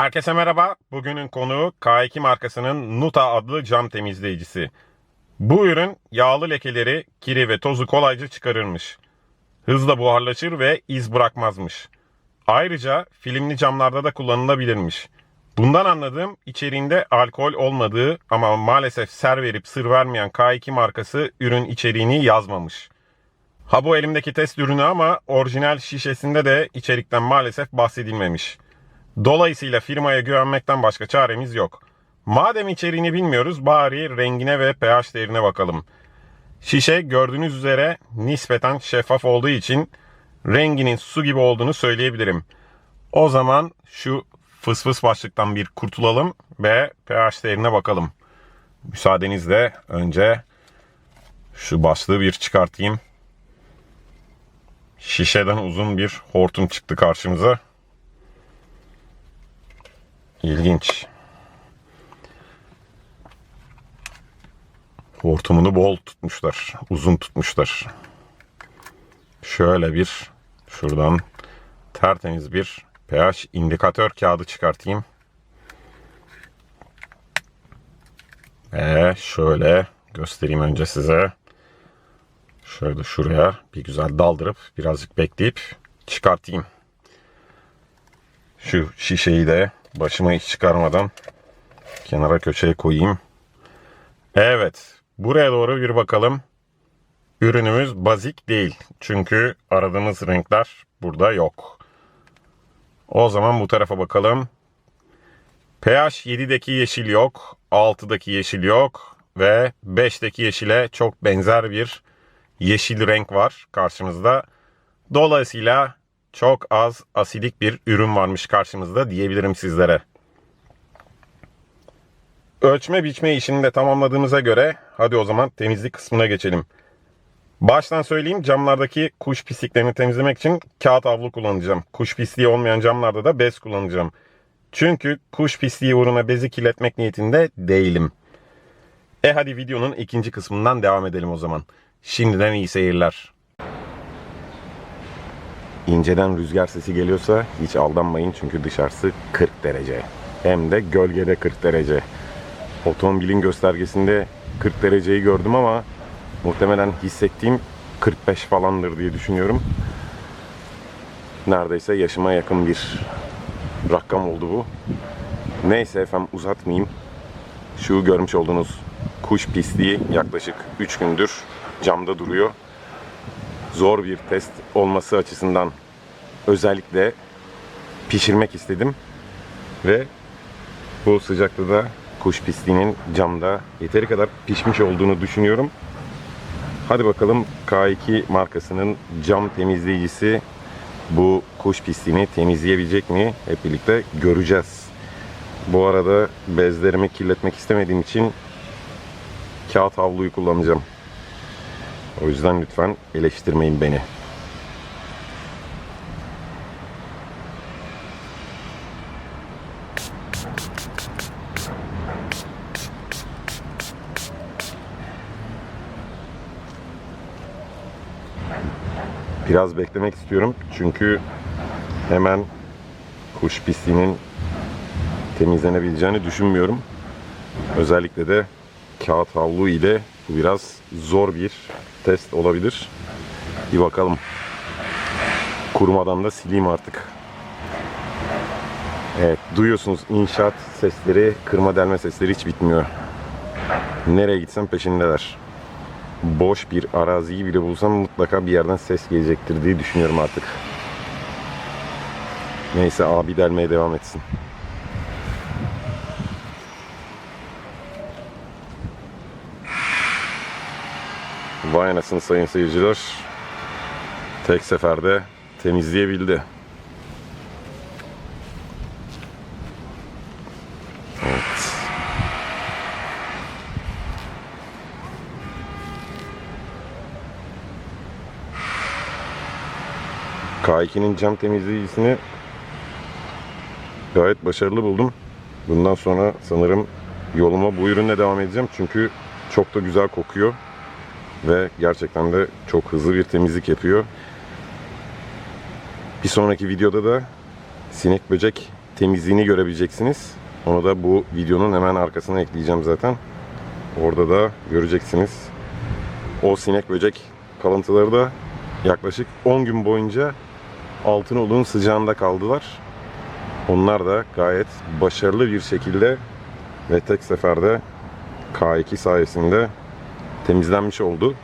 Herkese merhaba. Bugünün konuğu K2 markasının Nuta adlı cam temizleyicisi. Bu ürün yağlı lekeleri, kiri ve tozu kolayca çıkarırmış. Hızla buharlaşır ve iz bırakmazmış. Ayrıca filmli camlarda da kullanılabilirmiş. Bundan anladığım içeriğinde alkol olmadığı ama maalesef ser verip sır vermeyen K2 markası ürün içeriğini yazmamış. Ha bu elimdeki test ürünü ama orijinal şişesinde de içerikten maalesef bahsedilmemiş. Dolayısıyla firmaya güvenmekten başka çaremiz yok. Madem içeriğini bilmiyoruz bari rengine ve pH değerine bakalım. Şişe gördüğünüz üzere nispeten şeffaf olduğu için renginin su gibi olduğunu söyleyebilirim. O zaman şu fıs fıs başlıktan bir kurtulalım ve pH değerine bakalım. Müsaadenizle önce şu başlığı bir çıkartayım. Şişeden uzun bir hortum çıktı karşımıza. İlginç. Hortumunu bol tutmuşlar. Uzun tutmuşlar. Şöyle bir şuradan tertemiz bir pH indikatör kağıdı çıkartayım. Ve şöyle göstereyim önce size. Şöyle şuraya bir güzel daldırıp birazcık bekleyip çıkartayım. Şu şişeyi de başıma hiç çıkarmadan kenara köşeye koyayım. Evet, buraya doğru bir bakalım. Ürünümüz bazik değil. Çünkü aradığımız renkler burada yok. O zaman bu tarafa bakalım. pH 7'deki yeşil yok, 6'daki yeşil yok ve 5'teki yeşile çok benzer bir yeşil renk var karşımızda. Dolayısıyla çok az asidik bir ürün varmış karşımızda diyebilirim sizlere. Ölçme biçme işini de tamamladığımıza göre hadi o zaman temizlik kısmına geçelim. Baştan söyleyeyim camlardaki kuş pisliklerini temizlemek için kağıt havlu kullanacağım. Kuş pisliği olmayan camlarda da bez kullanacağım. Çünkü kuş pisliği uğruna bezi kirletmek niyetinde değilim. E hadi videonun ikinci kısmından devam edelim o zaman. Şimdiden iyi seyirler. İnceden rüzgar sesi geliyorsa hiç aldanmayın çünkü dışarısı 40 derece. Hem de gölgede 40 derece. Otomobilin göstergesinde 40 dereceyi gördüm ama muhtemelen hissettiğim 45 falandır diye düşünüyorum. Neredeyse yaşıma yakın bir rakam oldu bu. Neyse efendim uzatmayayım. Şu görmüş olduğunuz kuş pisliği yaklaşık 3 gündür camda duruyor. Zor bir test olması açısından özellikle pişirmek istedim. Ve bu sıcakta da kuş pisliğinin camda yeteri kadar pişmiş olduğunu düşünüyorum. Hadi bakalım K2 markasının cam temizleyicisi bu kuş pisliğini temizleyebilecek mi? Hep birlikte göreceğiz. Bu arada bezlerimi kirletmek istemediğim için kağıt havluyu kullanacağım. O yüzden lütfen eleştirmeyin beni. Biraz beklemek istiyorum çünkü hemen kuş pisliğinin temizlenebileceğini düşünmüyorum. Özellikle de kağıt havlu ile bu biraz zor bir test olabilir. Bir bakalım. Kurumadan da sileyim artık. Evet duyuyorsunuz inşaat sesleri, kırma delme sesleri hiç bitmiyor. Nereye gitsem peşindeler. Boş bir araziyi bile bulsam mutlaka bir yerden ses gelecektir diye düşünüyorum artık. Neyse abi delmeye devam etsin. Vay sayın seyirciler. Tek seferde temizleyebildi. Evet. K2'nin cam temizleyicisini gayet başarılı buldum. Bundan sonra sanırım yoluma bu ürünle devam edeceğim. Çünkü çok da güzel kokuyor ve gerçekten de çok hızlı bir temizlik yapıyor. Bir sonraki videoda da sinek böcek temizliğini görebileceksiniz. Onu da bu videonun hemen arkasına ekleyeceğim zaten. Orada da göreceksiniz. O sinek böcek kalıntıları da yaklaşık 10 gün boyunca Altınoluk'un sıcağında kaldılar. Onlar da gayet başarılı bir şekilde ve tek seferde K2 sayesinde temizlenmiş oldu.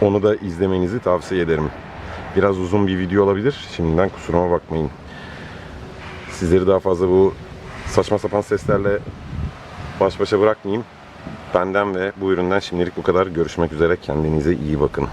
Onu da izlemenizi tavsiye ederim. Biraz uzun bir video olabilir. Şimdiden kusuruma bakmayın. Sizleri daha fazla bu saçma sapan seslerle baş başa bırakmayayım. Benden ve bu üründen şimdilik bu kadar. Görüşmek üzere. Kendinize iyi bakın.